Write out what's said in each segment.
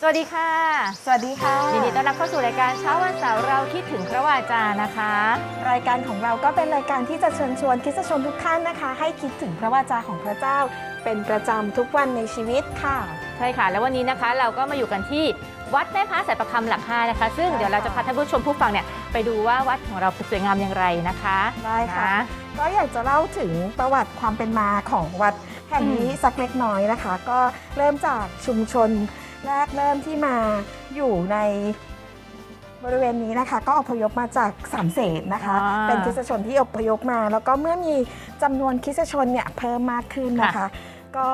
สวัสดีค่ะ สวัสดีค่ะยินดีต้อนรับเข้าสู่รายการเช้าวันเสาร์เราคิดถึงพระวาจานะคะ รายการของเราก็เป็นรายการที่จะเชิญชวนคริสตชนทุกท่านนะคะ ให้คิดถึงพระวาจาของพระเจ้า เป็นประจำทุกวันในชีวิตค่ะ ใช่ค่ะ แล้ววันนี้นะคะเราก็มาอยู่กันที่วัดแม่พระสายประคำหลักห้านะคะ ซึ่งใช่ค่ะเดี๋ยวเราจะพาท่านผู้ชมผู้ฟังเนี่ยไปดูว่าวัดของเราสวยงามอย่างไรนะคะได้ค่ะนก็อยากจะเล่าถึงประวัติความเป็นมาของวัดแห่งนี้อืมสักเล็กน้อยนะคะ ก็เริ่มจากชุมชน แรกเริ่มที่มาอยู่ในบริเวณนี้นะคะ ก็อพยพมาจากสามเสนนะคะ อ่าเป็นคริสตชนที่อพยพมา แล้วก็เมื่อมีจำนวนคริสตชนเนี่ยเพิ่มมากขึ้นนะคะค่ะก็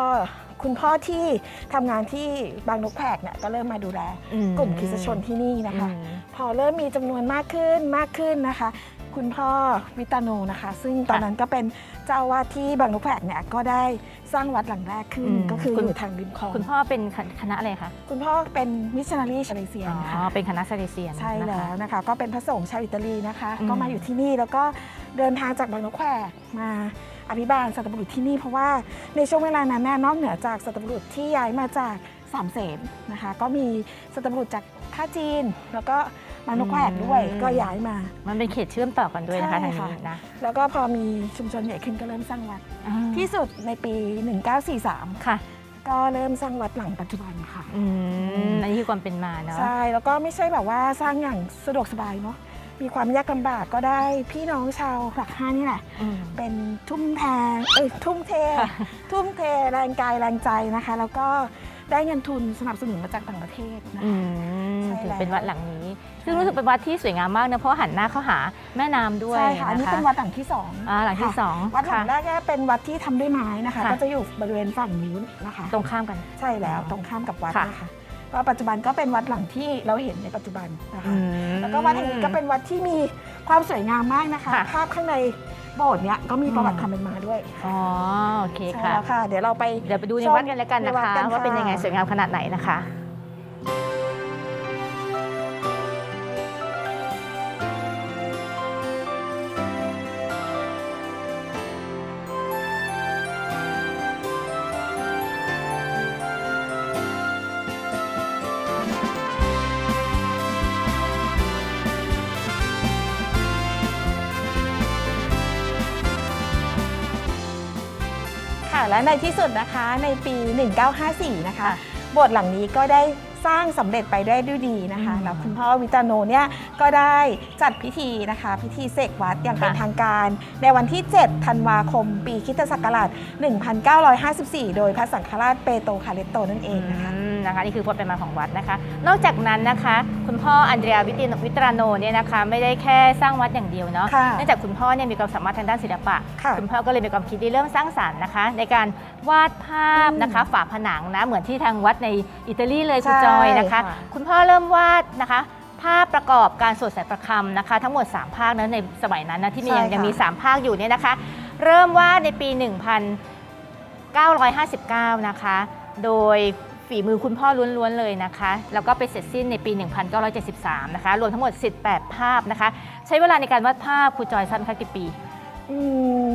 คุณพ่อที่ทำงานที่บางนกแพกเนี่ยก็เริ่มมาดูแลอืกลุ่มคริสตชนที่นี่นะคะอืมพอเริ่มมีจำนวนมากขึ้นมากขึ้นนะคะ คุณพ่อวิตาโนนะคะ ซึ่งตอนนั้นก็เป็นเจ้าอาวาดที่บางนกแพกเนี่ยก็ได้สร้างวัดหลังแรกขึ้นอืมก็คือคุณอยู่ทางริมคลองคุณพ่อเป็นคณะอะไรคะคุณพ่อเป็นมิชชันนารีชาเลเซียอ๋นอค่ะเป็นคณะซาเลเซียนใช่นะคะแล้วนะคะ ก็เป็นพระสงฆ์ชาวอิตาลีนะคะอืมก็มาอยู่ที่นี่แล้วก็เดินทางจากบางนกแควกมาอภิบาลสัตบุรุษที่นี่เพราะว่าในช่วงเวลานั้นน่ะนอกเหนือจากสัตบุรุษที่ย้ายมาจากสามเสนนะคะ ก็มีสัตบุรุษจากท่าจีน แล้วก็ บางนกแควกด้วยก็ย้ายมา มันเป็นเขตเชื่อมต่อกันด้วยนะคะใช่ทางค่ะ นี้นะแล้วก็พอมีชุมชนใหญ่ขึ้นก็เริ่มสร้างวัดอ่าที่สุดในปี 1943 ค่ะก็เริ่มสร้างวัดหลังปัจจุบันค่ะ อืมอันนี้คือความเป็นมาเนาะ ใช่ แล้วก็ไม่ใช่แบบว่าสร้างอย่างสะดวกสบายเนาะมีความยากลำบากก็ได้พี่น้องชาวหลักห้านี่แหละอืมเป็นทุ่มแทงเอ้ยทุ่มเท ค่ะ ทุ่มเทแรงกายแรงใจนะคะ แล้วก็ ได้เงินทุนสนับสนุนมาจากต่างประเทศนะอืคะ มใช่ถือแล้ว เป็นวัดหลังนี้ ซึ่งรู้สึกเป็นวัดที่สวยงามมากนะเพราะหันหน้าเข้าหาแม่น้ำด้วยใช่ค่ะอันนี้นะคะเป็นวัดหลังที่สองอ่าหลังที่ค่ะสองวัดหลังแรค่ะ กเนี่ยเป็นวัดที่ทำด้วยไม้นะคะ ค่ะ ก็จะอยู่บริเวณฝั่งนู้นนะคะ ตรงข้ามกัน ใช่แล้วอ๋อตรงข้ามกับวัดค่ะ นะคะก็ปัจจุบันก็เป็นวัดหลังที่เราเห็นในปัจจุบันนะคะอืมแล้วก็วัดแห่งนี้ก็เป็นวัดที่มีความสวยงามมากนะคะ ค่ะภาพข้างใน โบสถ์เนี้ยก็มีประวัติอืมความเป็นมาด้วยอ๋อโอเคใช่ค่ะ แล้วค่ะ เดี๋ยวเราไปเดี๋ยวไปดูในชมวัดกันแล้วกันนะในวัดคะกันว่าเป็นยังไงค่ะสวยงามขนาดไหนนะคะ และในที่สุดนะคะในปี 1954 นะคะค่ะโบสถ์หลังนี้ก็ได้ สร้างสำเร็จไปได้ด้วยดีนะคะอืมแล้วคุณพ่อวิตาโนเนี่ยก็ได้จัดพิธีนะคะ พิธีเสกวัดอย่างเป็นค่ะทางการ ในวันที่ 7 ธันวาคม ปีคริสตศักราช 1954 โดยพระสังฆราชเปโตรคาเลตโตนั่นเองนะคะอืมนะคะนี่คือความเป็นมาของวัดนะคะ นอกจากนั้นนะคะ คุณพ่ออันเดรียวิตินวิตราโนเนี่ยนะคะไม่ได้แค่สร้างวัดอย่างเดียวเนาะค่ะเนื่องจากคุณพ่อเนี่ยมีความสามารถทางด้านศิลปะค่ะคุณพ่อก็เลยมีความคิดที่เริ่มสร้างสรรค์นะคะ ในการวาดภาพอืมนะคะฝาผนังนะเหมือนที่ทางวัดในอิตาลีเลยคุณใช่จอยนะคะค่ะ คุณพ่อเริ่มวาดนะคะ ภาพประกอบการสวดสายประคำนะคะ ทั้งหมด 3 ภาคนะในสมัยนั้นนะที่มีใช่ยังค่ะยังมี 3 ภาคอยู่เนี่ยนะคะ เริ่มวาดในปี 1959 นะคะ โดยฝีมือคุณพ่อล้วนๆเลยนะคะ แล้วก็ไปเสร็จสิ้นในปี 1973 นะคะ รวมทั้งหมด 18 ภาพนะคะ ใช้เวลาในการวาดภาพครูจอยสั้นคะกี่ปี อื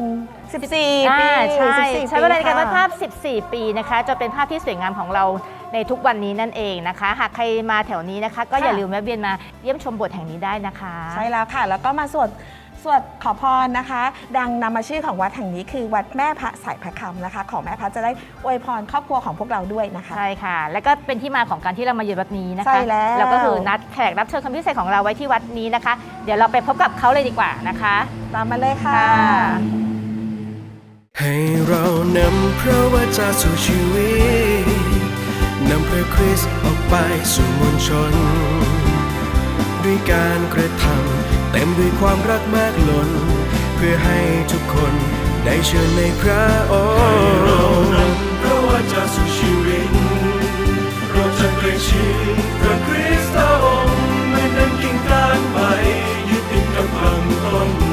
ม14อ่าปีใช่14ใช้เวลาในการวาดค่ะภาพ 14 ปีนะคะจนเป็นภาพที่สวยงามของเราในทุกวันนี้นั่นเองนะคะ หากใครมาแถวนี้นะคะ ก็อย่าค่ะลืมแวะเวียนมาเยี่ยมชมโบสถ์แห่งนี้ได้นะคะ ใช่แล้วค่ะ แล้วก็มาสวดส วดขอพรนะคะ ดังนำมาชื่อของวัดแห่งนี้คือวัดแม่พระสายพระคำนะคะ ขอแม่พระจะได้อวยพรครอบครัวของพวกเราด้วยนะคะ ใช่ค่ะ แล้วก็เป็นที่มาของการที่เรามาเยือนวัดนี้นะคะใช่แล้วก็คือนัดแขกรับเชิญคนพิเศษของเราไว้ที่วัดนี้นะคะ เดี๋ยวเราไปพบกับเขาเลยดีกว่านะคะตามมาเลยค่ะค่ะให้เรานำพระวจาสู่ชีวิตนำพระคริสต์ออกไปสู่มวลชน ด้วยการกระทำเต็มด้วยความรักมากล้น เพื่อให้ทุกคนได้เชื่อในพระองค์เรานำพระวจะสู่ชีวิตเราจะใกล้ชิดพระคริสต์องค์ไม่นั้นกิ่งก้านไปยึดติดกับลำต้น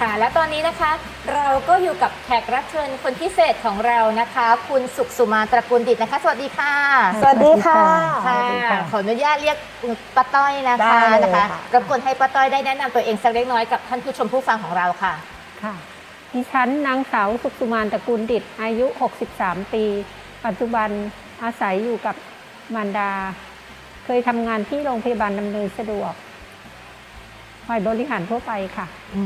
ค่ะ และตอนนี้นะคะเราก็อยู่กับแขกรับเชิญคนพิเศษของเรานะคะ คุณสุขสุมาตระกูลดิตนะคะ สวัสดีค่ะสวัสดีค่ะค่ะขออนุญาตเรียกป้าต้อยนะคะได้เลยนะคะค่ะรบกวนให้ป้าต้อยได้แนะนำตัวเองสักเล็กน้อยกับท่านผู้ชมผู้ฟังของเราค่ะค่ะดิฉันนางสาวสุขสุมานตระกูลดิตอายุ 63 ปี ปัจจุบันอาศัยอยู่กับมารดา เคยทำงานที่โรงพยาบาลดำเนินสะดวก ฝ่ายบริหารทั่วไปค่ะอื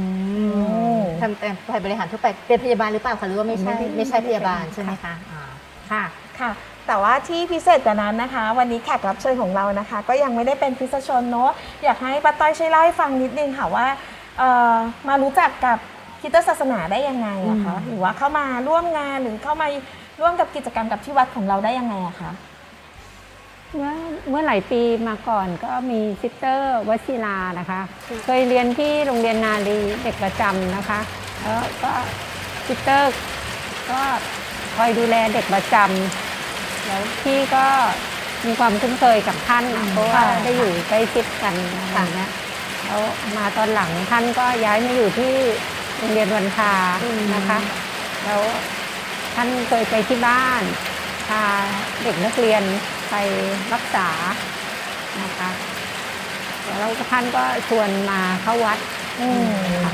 มทำเป็นฝ่ายบริหารทั่วไปเป็นพยาบาลหรือเปล่าคะหรือว่าไม่ใช่ไม่ได้ไม่ใช่พยาบาลไม่ได้เป็นใช่ไหมคะอ่า ค่ะ ค่ะ แต่ว่าที่พิเศษกว่านั้นนะคะ วันนี้แขกรับเชิญของเรานะคะ ก็ยังไม่ได้เป็นคริสตชนเนาะอยากให้ป้าต้อยช่วยเล่าให้ฟังนิดนึงค่ะว่าเอ่อมารู้จักกับคริดศาสนาได้ยังไงอะคะหรือว่าเข้ามาร่วมงานหรือเข้ามาร่วมกับกิจกรรมกับที่วัดของเราได้ยังไงอะคะ เมื่อเมื่อหลายปีมาก่อนก็มีซิสเตอร์วชิรานะคะ เคยเรียนที่โรงเรียนนารีเด็กประจำนะคะ แล้วก็ซิสเตอร์ก็คอยดูแลเด็กประจำแล้วพี่ก็มีความคุ้นเคยกับท่านเพราะว่าได้อยู่ใกล้ชิดกันอะไรเงี้ยแล้วมาตอนหลังท่านก็ย้ายมาอยู่ที่โรงเรียนวันทานะคะ แล้วท่านเคยไปที่บ้านพาเด็กนักเรียน ไปรักษานะคะแล้วท่านก็ชวนมาเข้าวัดอืมค่ะ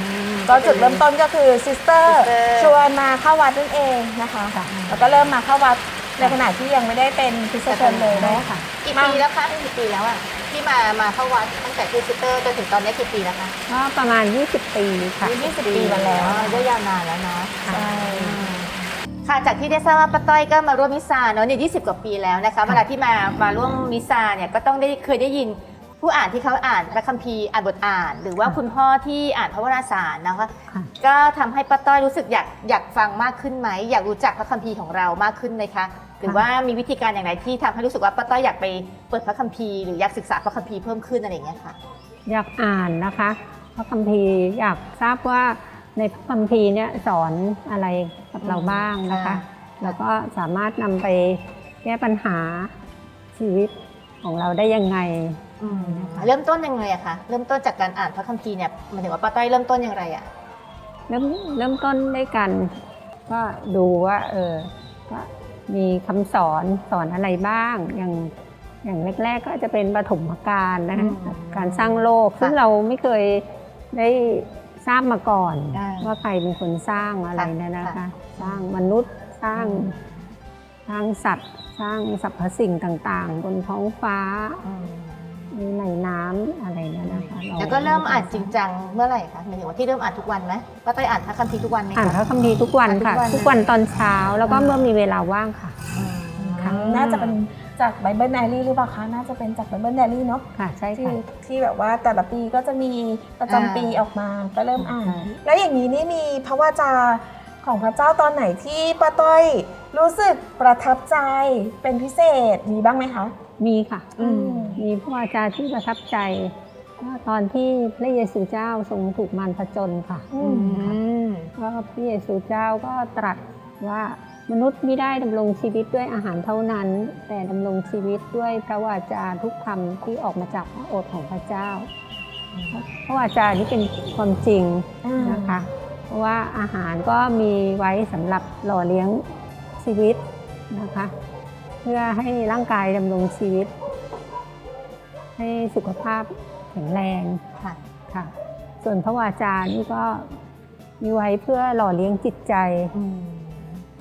ก็จุดเริ่มต้นก็คือซิสเตอร์ Sister ชวนมาเข้าวัดนั่นเองนะคะค่ะ แล้วก็เริ่มมาเข้าวัดในขณะที่ยังไม่ได้เป็นคริสตชนเลยเนาะ ค่ะ กี่ปีแล้วคะกี่ปีแล้วอะที่มามาเข้าวัดตั้งแต่พิซิเตอร์จนถึงตอนนี้กี่ปีแล้วคะก็ประมาณ 20 ปีค่ะ ยี่สิบปีมาแล้วอ๋อได้ยาวนานแล้วเนาะ ใช่ ค่ะจากที่ได้ทราบว่าป้าต้อยก็มาร่วมมิสซาเนาะเนี่ยยีกว่าปีแล้วนะคะเวลาที่มามาร่วมมิสซาเนี่ยก็ต้องได้เคยได้ยินผู้อ่านที่เขาอ่านพระคัมภีร์อ่านบทอ่าน หรือว่าค่ะคุณพ่อที่อ่านพระวราสารนะคะค่ะ ก็ทำให้ป้าต้อยรู้สึกอยากอยากฟังมากขึ้นไหมอยากรู้จักพระคัมภีร์ของเรามากขึ้นไหมคะหรือว่ามีวิธีการอย่างไรที่ทำให้รู้สึกว่าป้าต้อยอยากไปเปิดพระคัมภีร์หรืออยากศึกษาพระคัมภีร์เพิ่มขึ้นอะไรอย่างเงี้ยค่ะ อยากอ่านนะคะพระคัมภีร์อยากทราบว่า ในพระคัมภีร์เนี่ยสอนอะไรกับเราบ้างนะคะค่ะแล้วก็สามารถนำไปแก้ปัญหาชีวิตของเราได้ยังไงเริ่มต้นยังไงอะคะเริ่มต้นจากการอ่านพระคัมภีร์เนี่ยหมายถึงว่าป้าต้อยเริ่มต้นอย่างไรอะเริ่มเริ่มต้นด้วยกัน ก็ดูว่าเออว่ามีคำสอนสอนอะไรบ้าง อย่างอย่างแรก ๆ ก็จะเป็นปฐมกาลนะคะการสร้างโลก ซึ่งเราไม่เคยได้ ทราบมาก่อนว่าใครเป็นคนสร้างอะไรเนะนะคะ สร้างมนุษย์สร้างสร้างสัตว์ สร้างสรรพสิ่งต่างๆ บนท้องฟ้าในน้ำอะไรเนะนะคะาแล้วก็เริ่มอ่านจริงจังเมื่อไหร่คะหมายถึงว่าที่เริ่มอ่านทุกวันไหมป้าต้อยอ่านพระคัมภีร์ทุกวันไหมอ่านพคะระคัมภีร์ทุกวันค่ะ อ่านทุทุกกวัวันนตอนเช้าแล้วก็อืมเมื่อมีเวลาว่างค่ะค่ะน่าจะเป็น จากไบเบิลไดรี่หรือเปล่าคะ น่าจะเป็นจากไบเบิลไดรี่เนาะค่ะใช่ที่ค่ะ ที่แบบว่าแต่ละปีก็จะมีประจำอ่าปีออกมาก็เริ่มอ่านใช่แล้วอย่างนี้นี่มีพระวจาของพระเจ้าตอนไหนที่ป้าต้อยรู้สึกประทับใจเป็นพิเศษมีบ้างไหมคะ มีค่ะอืม มีพระวาจาที่ประทับใจว่าตอนที่พระเยซูเจ้าทรงถูกมารผจญค่ะอือืมมก็พระเยซูเจ้าก็ตรัสว่า มนุษย์ไม่ได้ดำรงชีวิตด้วยอาหารเท่านั้น แต่ดำรงชีวิตด้วยพระวาจาทุกคำที่ออกมาจากพระโอษฐ์ของพระเจ้า พระวาจานี้เป็นความจริงอ่านะคะ เพราะว่าอาหารก็มีไว้สำหรับหล่อเลี้ยงชีวิตนะคะ เพื่อให้ร่างกายดำรงชีวิต ให้สุขภาพแข็งแรงค่ะค่ะ ส่วนพระวาจานี่ก็มีไว้เพื่อหล่อเลี้ยงจิตใจอืมเ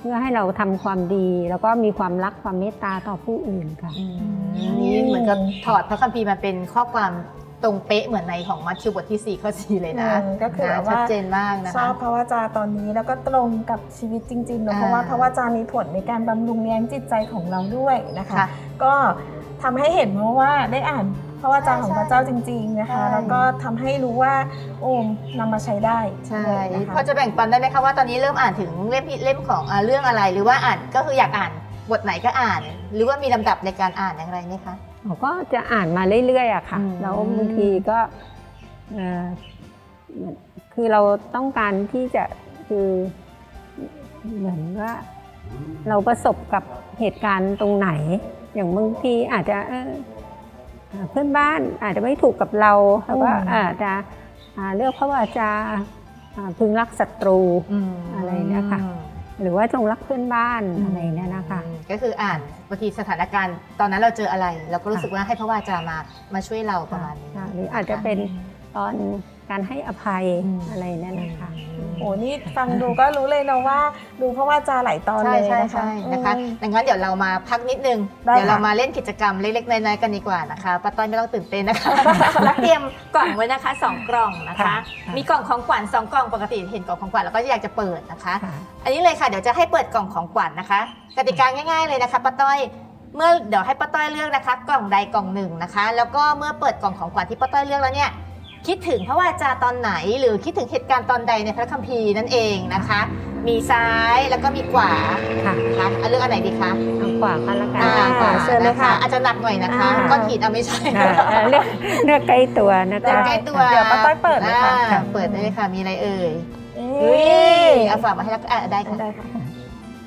พื่อให้เราทำความดี แล้วก็มีความรักความเมตตาต่อผู้อื่นค่ะนี่เหมือนกับถอดพระคัมภีร์มาเป็นข้อความตรงเป๊ะเหมือนในของมัทธิวบทที่ 4 ข้อ 4 เลยนะอืมก็คือแบบชัดว่าเจนมากนะชอคะ บพระวจาตอนนี้แล้วก็ตรงกับชีวิตจริงๆเนอะอ่าเพราะว่าพระวจามีผลในการบำรุงเลี้ยงจิตใจของเราด้วยนะคะ ค่ะ ก็ทำให้เห็นเพราะว่าได้อ่าน พระวจาของพระเจ้าจริง ๆนะคะใช่แล้วก็ทำให้รู้ว่าโอ้มนำมาใช้ได้ใช่ด้วยนะคะพอจะแบ่งปันได้ไหมคะว่าตอนนี้เริ่มอ่านถึงเล่มเล่มของอ่าเรื่องอะไร หรือว่าอ่านก็คืออยากอ่านบทไหนก็อ่าน หรือว่ามีลำดับในการอ่านอย่างไรไหมคะเราก็จะอ่านมาเรื่อยๆอะค่ะอืมแล้วบางทีก็เอ่อเหมือนคือเราต้องการที่จะคือเหมือนว่าเราประสบกับเหตุการณ์ตรงไหน อย่างบางทีอาจจะ เออเอ่อเพื่อนบ้านอาจจะไม่ถูกกับเราแล้วก็อืมอาจจะอ่าเลือกพระวาจาอ่าพึงรักศัตรูมอะไรเนี่ยค่ะหรือว่าจงรักเพื่อนบ้านอะไรเนี่ยนะคะอืมก็คืออ่านบางทีสถานการณ์ ตอนนั้นเราเจออะไร เราก็รู้สึกว่าให้พระวาจามามาช่วยเราประมาณนี้ค่ะหรืออาจจะเป็น ตอนการให้อภัยอืมอะไรเนี่ยนะคะโอ้นี่ฟังดูก็รู้เลยนะว่า ดูเพราะว่าจะหลายตอนใช่เลยใช่นะคะใช่นะคะอืมดังนั้นเดี๋ยวเรามาพักนิดนึงได้เดี๋ยวเราค่ะมาเล่นกิจกรรมเล็กๆน้อยๆกันดีกว่านะคะป้าต้อยไม่ต้องตื่นเต้นนะคะแล้วเตรียมกล่องไว้นะคะสองกล่องนะคะค่ะมีกล่องของขวัญสองกล่องปกติเห็นกล่องของขวัญแล้วก็อยากจะเปิดนะคะค่ะอันนี้เลยค่ะเดี๋ยวจะให้เปิดกล่องของขวัญนะคะ กติกาง่าย ๆเลยนะคะป้าต้อยเมื่อเดี๋ยวให้ป้าต้อยเลือกนะคะ กล่องใดกล่องหนึ่งนะคะ แล้วก็เมื่อเปิดกล่องของขวัญที่ป้าต้อยเลือกแล้วเนี่ย คิดถึงพระวาจาตอนไหน หรือคิดถึงเหตุการณ์ตอนใดในพระคัมภีร์นั่นเองนะคะ มีซ้ายแล้วก็มีขวาค่ะนะคะเอาเลือกอันไหนดีคะเอาขวากันละกันอ่าขวาเชิญเลยค่ะ อาจจะหนักหน่อยนะคะอ่า ก้อนหินเอาไม่ใช่ค่ะเอ่อเลือกเลือกใกล้ตัวนะเลือกคะ ใกล้ตัวเดี๋ยวป้าต้อยเปิดเลยค่ะ อ่าเปิดเลยค่ะมีอะไรเอ่ยเอ้เฮ้ยยเอาฝากมาให้แล้วอะได้ค่ะ ได้ค่ะ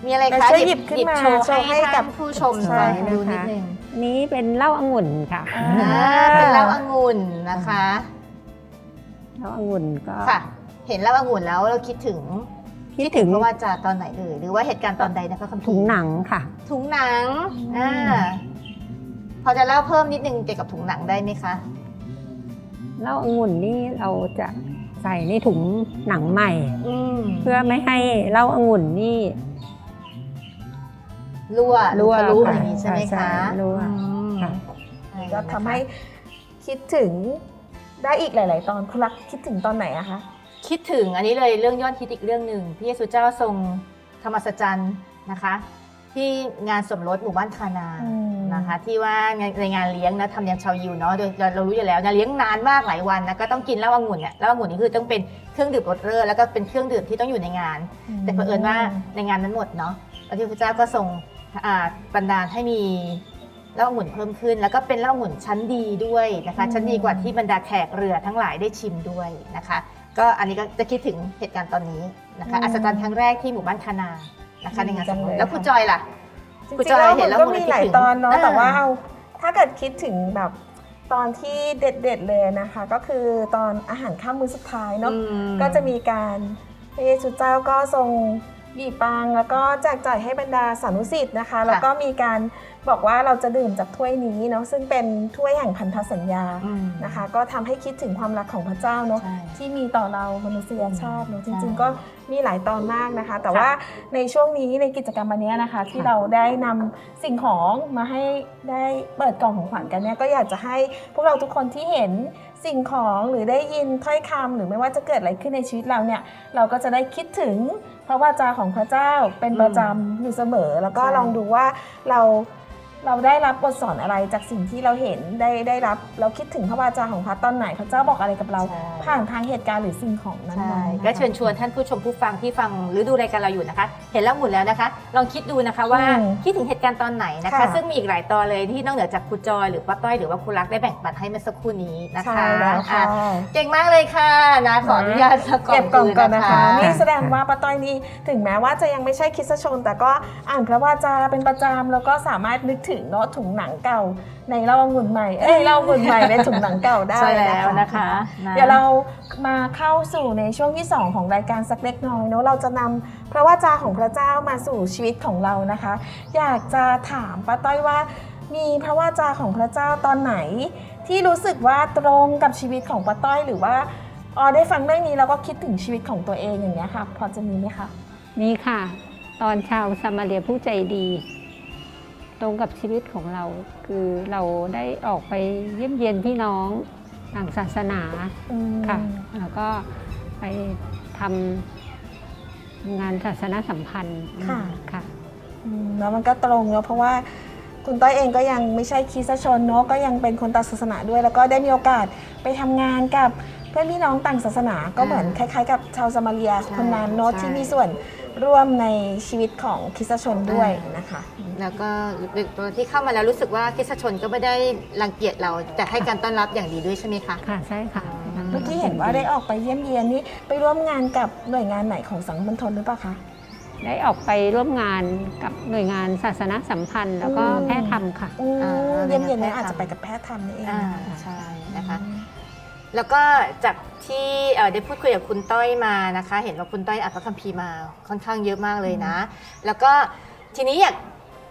มีอะไรเราคะช่วยหยิบขึ้นมาโชว์โชว์ให้ให้กักับบผู้ชมใช่ฟังดูนิดนึงนี้เป็นเหล้าองุ่นค่ะอ่าอ่า เป็นเหล้าองุ่นนะคะ เหล้าองุ่นก็ ค่ะ เห็นเหล้าองุ่นแล้วเราคิดถึงคิดถึงเพราะว่าจะตอนไหนเอ่ยหรือว่าเหตุการณ์ตอนใดในพระคัมภีร์ถุงหนังค่ะ ถุงหนังอ่าพอจะเล่าเพิ่มนิดนึงเกี่ยวกับถุงหนังได้ไหมคะเหล้าองุ่นนี่เราจะใส่ในถุงหนังใหม่ อืมเพื่อไม่ให้เหล้าองุ่นนี่ รั่วรั่วทะลุค่ะอย่างนี้ใช่ไหมใช่คะรั่วอืมค่ะ ก็ทำให้คิดถึง ได้อีกหลาย ๆ ตอนคุณรักคิดถึงตอนไหนอะคะคิดถึงอันนี้เลยเรื่องยอดฮิตอีกเรื่องหนึ่งพระเยซูเจ้าทรงธรรมสัจจันทร์นะคะ ที่งานสมรสหมู่บ้านคานาอืมนะคะที่ว่าในงานเลี้ยงนะทำอย่างชาวยิวเนาะโดยเรารู้อยู่แล้วนะเลี้ยงนานมากหลายวันนะก็ต้องกินเหล้าองุ่นเนี่ยเหล้าองุ่นนี่คือต้องเป็นเครื่องดื่มรสเร่อแล้วก็เป็นเครื่องดื่มที่ต้องอยู่ในงาน แต่เผอิญว่าในงานนั้นหมดเนาะพระเทพเจ้าก็ทรงอ่าบันดาลให้มี เหล้าองุ่นเพิ่มขึ้น แล้วก็เป็นเหล้าองุ่นชั้นดีด้วยนะคะ ชั้นดีกว่าที่บรรดาแขกเรือทั้งหลายได้ชิมด้วยนะคะ ก็อันนี้ก็จะคิดถึงเหตุการณ์ตอนนี้นะคะอืมอัศจรรย์ครั้งแรกที่หมู่บ้านคานานะคะในงานสมรจังเลสยแล้วคุณค่ะจอยล่ะจริงคุณๆจอยแล้วเห็มันนแล้วก็มันมีคิดหลายถึงตอนเนาะอ่าแต่ว่าเอาถ้าเกิดคิดถึงแบบตอนที่เด็ดๆเลยนะคะ ก็คือตอนอาหารข้ามมื้อสุดท้ายเนาะอืมก็จะมีการพระเยซูเจ้าก็ทรง บีบปังแล้วก็แจกจ่ายให้บรรดาสานุสิทธิ์นะคะ แล้วก็มีการบอกว่าเราจะดื่มจากถ้วยนี้เนาะซึ่งเป็นถ้วยแห่งพันธสัญญาอืมนะคะ ก็ทำให้คิดถึงความรักของพระเจ้าเนาะใช่ที่มีต่อเรามนุษยชาติเนาะจใช่ริง ๆ ก็มีหลายตอนมากนะคะ แต่ค่ะว่าในช่วงนี้ในกิจกรรมวันนี้นะคะ ที่เราได้นำสิ่งของมาให้ได้เปิดกล่องของขวัญกันเนี่ยก็อยากจะให้พวกเราทุกคนที่เห็น สิ่งของหรือได้ยินถ้อยคำหรือไม่ว่าจะเกิดอะไรขึ้นในชีวิตเราเนี่ยเราก็จะได้คิดถึงพระวาจาของพระเจ้าเป็นประจำอยู่เสมอ แล้วก็ใช่ลองดูว่าเรา เราได้รับบทสอนอะไรจากสิ่งที่เราเห็นได้ได้รับเราคิดถึงพระวาจาของพระตอนไหนพระเจ้าบอกอะไรกับเรา ใช่ ผ่านทางเหตุการณ์หรือสิ่งของนั้นใช่ๆนะคะก็เชิญชวนท่านผู้ชมผู้ฟังที่ฟังหรือดูรายการเราอยู่นะคะ เห็นแล้วหมุนแล้วนะคะ ลองคิดดูนะคะว่าอืมคิดถึงเหตุการณ์ตอนไหนนะคะ ค่ะ ซึ่งมีอีกหลายตอนเลยที่นอกเหนือจากครูจอยหรือป้าต้อยหรือว่าครูรักได้แบ่งปันให้เมื่อสักครู่นี้นะคะใช่แล้วค่ะ อะเก่งมากเลยค่ะนะขออนุญาตเก็บกล่องก่อนนะคะคืนี่แสดงว่าป้าต้อยนี่ถึงแม้ว่าจะยังไม่ใช่คริสตชน แต่ก็อ่านพระวาจาเป็นประจำแล้วก็สามารถนึกถึงเนาะถุงหนังเก่า ในเล่าองุ่นใหม่ เอ้ยเล่าองุ่นใหม่ในถุงหนังเก่าได้ใช่แล้วนะคะนะเดี๋ยวเรามาเข้าสู่ในช่วงที่ 2 ของรายการสักเล็กน้อยเนาะเราจะนำพระวาจาของพระเจ้ามาสู่ชีวิตของเรานะคะ อยากจะถามป้าต้อยว่า มีพระวาจาของพระเจ้าตอนไหน ที่รู้สึกว่าตรงกับชีวิตของป้าต้อยหรือว่าอ๋อได้ฟังเรื่องนี้แล้วก็คิดถึงชีวิตของตัวเองอย่างเงี้ยค่ะ พอจะมีไหมคะนี่ค่ะ ตอนชาวซามาเรียผู้ใจดี ตรงกับชีวิตของเรา คือเราได้ออกไปเยี่ยมเยียนพี่น้องต่างศาสนาอืมค่ะ แล้วก็ไปทำงานศาสนสัมพันธ์ค่ะค่ะอืมแล้วมันก็ตรงเนาะเพราะว่าคุณต้อยเองก็ยังไม่ใช่คริสตชนเนาะก็ยังเป็นคนต่างศาสนาด้วย แล้วก็ได้มีโอกาสไปทำงานกับ เพื่อนพี่น้องต่างศาสนาก็เหมือนคล้ายๆ กับชาวสมาเรียใช่คนนั้นเนาะใช่ที่มีส่วนร่วมในชีวิตของคริสตชนด้วยนะคะ แล้วก็ตัวที่เข้ามาแล้วรู้สึกว่าคริสตชนก็ไม่ได้รังเกียจเราแต่ให้การต้อนรับอย่างดีด้วยใช่ไหมคะค่ะใช่ค่ะเมื่อกี้เห็นว่าได้ออกไปเยี่ยมเยียนนี่ไปร่วมงานกับหน่วยงานไหนของสังคมณฑลหรือเปล่าคะได้ออกไปร่วมงานกับหน่วยงานศาสนสัมพันธ์ แล้วก็อืมแพทย์ธรรมค่ะอืมอ่าเยี่ยมเยียนหน่วยนี่งานแพทย์อาจจะไปกับแพทย์ทำนี่เองอ่านะคะใช่นะคะ แล้วก็จากที่เอ่อได้พูดคุยกับคุณต้อยมานะคะ เห็นว่าคุณต้อยอ่านพระคัมภีร์มาค่อนข้างเยอะมากเลยนะ แล้วก็ทีนี้อยาก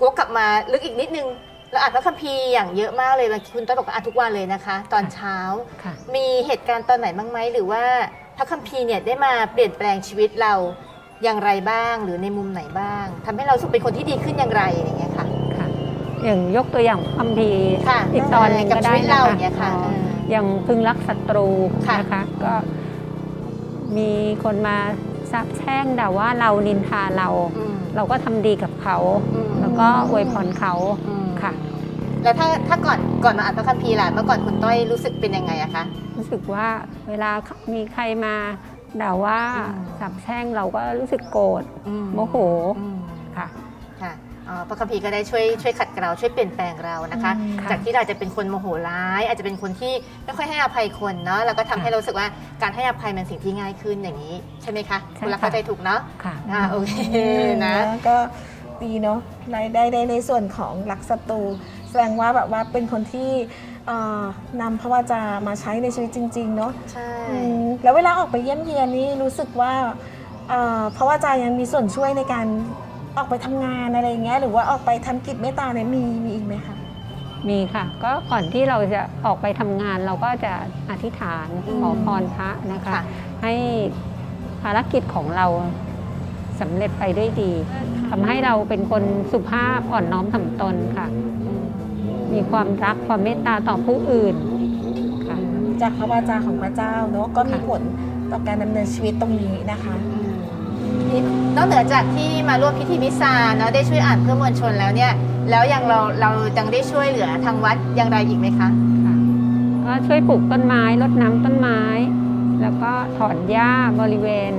วกกลับมาลึกอีกนิดนึงเราอ่านพระคัมภีร์อย่างเยอะมากเลยบางทีคุณต้อยบอกว่าอ่านทุกวันเลยนะคะ ตอนเช้า ค่ะ มีเหตุการณ์ตอนไหนบ้างไหมหรือว่าพระคัมภีร์เนี่ยได้มาเปลี่ยนแปลงชีวิตเราอย่างไรบ้าง หรือในมุมไหนบ้างทำให้เรารู้สึกเป็นคนที่ดีขึ้นอย่างไรอย่างเงี้ยค่ะ ค่ะ อย่างยกตัวอย่างคัมภีร์ค่ะอีกตอนหนึ่งกับก็ชีได้วิตนะเราคะอย่างเงี้ยค่ะอ๋อ เออ อย่างพึงรักศัตรูค่ะนะคะ ก็มีคนมาสาบแช่งด่าว่าเรานินทาเราอืมเราก็ทำดีกับเขาอืมแล้วก็อวยพรเขาอืมค่ะ แล้วถ้าถ้าก่อนก่อนมาอ่านพระคัมภีร์ล่ะเมื่อก่อนคุณต้อยรู้สึกเป็นยังไงอะคะรู้สึกว่าเวลามีใครมาด่าว่าอืมสาบแช่งเราก็รู้สึกโกรธอืโมโหอืมค่ะค่ะอ๋อ พระคัมภีร์ก็ได้ช่วยช่วยขัดเกลาช่วยเปลี่ยนแปลงเรานะคะอืมค่ะจากที่เราจะเป็นคนโมโหร้าย อาจจะเป็นคนที่ไม่ค่อยให้อภัยคนเนาะแล้วก็ทำให้เรารู้สึกว่าการให้อภัยเป็นสิ่งที่ง่ายขึ้นอย่างนี้ใช่ไหมคะใช่คุณรักค่ะเข้าใจถูกเนาะค่ะอ่าโอเคนะก็ดีเนาะรายได้ได้ในส่วนของหลักศัตรูแสดงว่าแบบว่าเป็นคนที่เอ่อนำพระวจามาใช้ในชีวิตจริง ๆ เนาะใช่อืมแล้วเวลาออกไปเยี่ยมเยียนนี่รู้สึกว่าเอ่อพระวจายังมีส่วนช่วยในการ ออกไปทำงานอะไรอย่างเงี้ยหรือว่าออกไปทำกิจเมตตาเนี่ยมีมีอีกไหมคะ มีค่ะ ก็ก่อนที่เราจะออกไปทำงานเราก็จะอธิษฐานอืมขอพรพระนะคะ ค่ะ ให้ภารกิจของเราสำเร็จไปด้วยดีทำให้เราเป็นคนสุภาพอ่อนน้อมถ่อมตนค่ะ มีความรักความเมตตาต่อผู้อื่นค่ะ จากพระวจาของพระเจ้าเนาะก็มีค่ะ ผลต่อการดำเนินชีวิตตรงนี้นะคะ นี่นอกเหนือจากที่มาร่วมพิธีมิสซาเนาะได้ช่วยอ่านเพื่อมวลชนแล้วเนี่ยแล้วยังเราเรายังได้ช่วยเหลือทางวัดอย่างไรอีกไหมคะค่ะก็ช่วยปลูกต้นไม้รดน้ำต้นไม้ แล้วก็ถอนหญ้าบริเวณ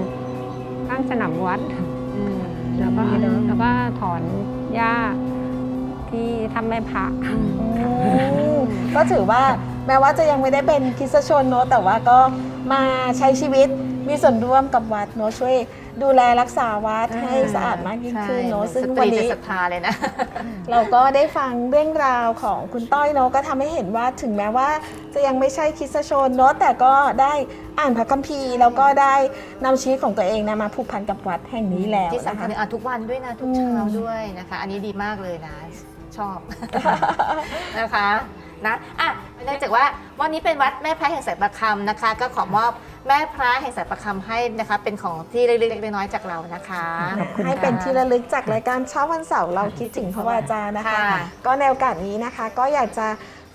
ข้างสนามวัดแล้วก็ดีเนอะแล้วก็ถอนหญ้าที่ทำแม่พระ อืมก็ถือว่าแม้ว่าจะยังไม่ได้เป็นคริสตชนเนอะแต่ว่าก็มาใช้ชีวิต มีส่วนร่วมกับวัดเนอะช่วยดูแลรักษาวัดให้สะอาดมากยิ่งขึ้นเนอะใช่ซึ่งสตวันรีจะนี้ศรัทธาเลยนะ เราก็ได้ฟังเรื่องราวของคุณต้อยเนอะก็ทำให้เห็นว่าถึงแม้ว่าจะยังไม่ใช่คริสตชนเนอะแต่ก็ได้อ่านพระคัมภีร์แล้วก็ได้นำชีวิตของตัวเองนะมาผูกพันกับวัดแห่งนี้แล้วที่นะสำคัญคะคืออ่านทุกวันด้วยนะทุกอืมเช้าด้วยนะคะ อันนี้ดีมากเลยนะ ชอบนะคะนะอะ เนื่องจากว่าวันนี้เป็นวัดแม่พระแห่งสายประคำนะคะ ก็ขอมอบแม่พระแห่งสายประคำให้นะคะ เป็นของที่เล็กๆน้อยๆจากเรานะคะ ขอบคุณให้เป็นที่ระลึกจากรายการเช้าวันเสาร์เราคิดถึงพระวาจานะคะ ค่ะ ก็ในโอกาสนี้นะคะ ก็อยากจะ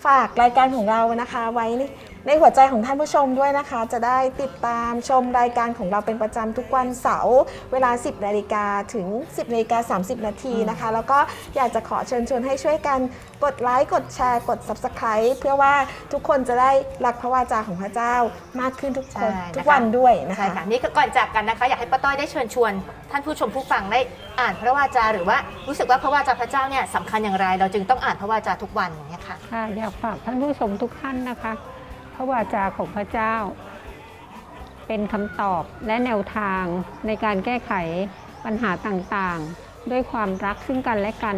ฝากรายการของเรานะคะ ไว้ ในในหัวใจของท่านผู้ชมด้วยนะคะ จะได้ติดตามชมรายการของเราเป็นประจำทุกวันเสาร์เวลา 10นาฬิกาถึง 10นาฬิกา30 นาทีนะคะ แล้วก็อยากจะขอเชิญชวนให้ช่วยกันกดไลค์กดแชร์กด Subscribe เพื่อว่าทุกคนจะได้รักพระวาจาของพระเจ้ามากขึ้นทุกคนใช่นะคะ ทุกวันด้วยนะใช่คะ ค่ะนี่ก็ก่อนจากกันนะคะ อยากให้ป้าต้อยได้เชิญชวน ท่านผู้ชมผู้ฟังได้อ่านพระวาจาหรือว่ารู้สึกว่าพระวาจาพระเจ้าเนี่ยสำคัญอย่างไร เราจึงต้องอ่านพระวาจาทุกวันอย่างเงี้ยค่ะ ค่ะอยากฝากท่านผู้ชมทุกท่านนะคะ พระวาจาของพระเจ้า เป็นคำตอบและแนวทางในการแก้ไขปัญหาต่างๆ ด้วยความรักซึ่งกันและกัน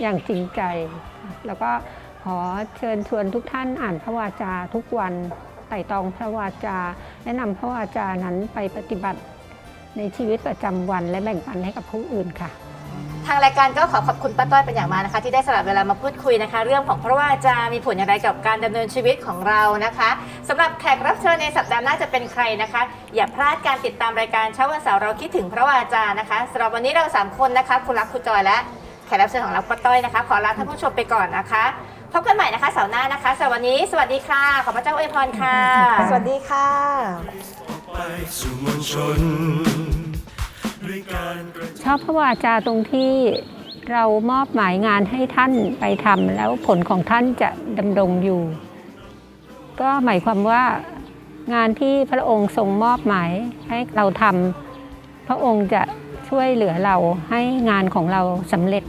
อย่างจริงใจ แล้วก็ขอเชิญชวนทุกท่านอ่านพระวาจาทุกวันไต่ตองพระวาจา และนำพระวาจานั้นไปปฏิบัติในชีวิตประจำวันและแบ่งปันให้กับผู้อื่นค่ะ ทางรายการก็ขอขอบคุณป้าต้อยเป็นอย่างมากนะคะ ที่ได้สละเวลามาพูดคุยนะคะ เรื่องของพระวาจามีผลอย่างไรกับการดำเนินชีวิตของเรานะคะสำหรับแขกรับเชิญในสัปดาห์หน้าจะเป็นใครนะคะ อย่าพลาดการติดตามรายการเช้าวันเสาร์เราคิดถึงพระวาจานะคะสำหรับวันนี้เราสามคนนะคะคุณรักคุณจอยและแขกรับเชิญของเราป้าต้อยนะคะ ขอลาท่านผู้ชมไปก่อนนะคะพบกันใหม่นะคะเสาร์หน้านะคะสำหรับวันนี้ สวัสดีค่ะ ขอพระเจ้าอวยพรค่ะ สวัสดีค่ะ ไปสู่มวลชน ชอบพระวาจาตรงที่เรามอบหมายงานให้ท่านไปทำแล้วผลของท่านจะดำรงอยู่ ก็หมายความว่างานที่พระองค์ทรงมอบหมายให้เราทำพระองค์จะช่วยเหลือเราให้งานของเราสำเร็จ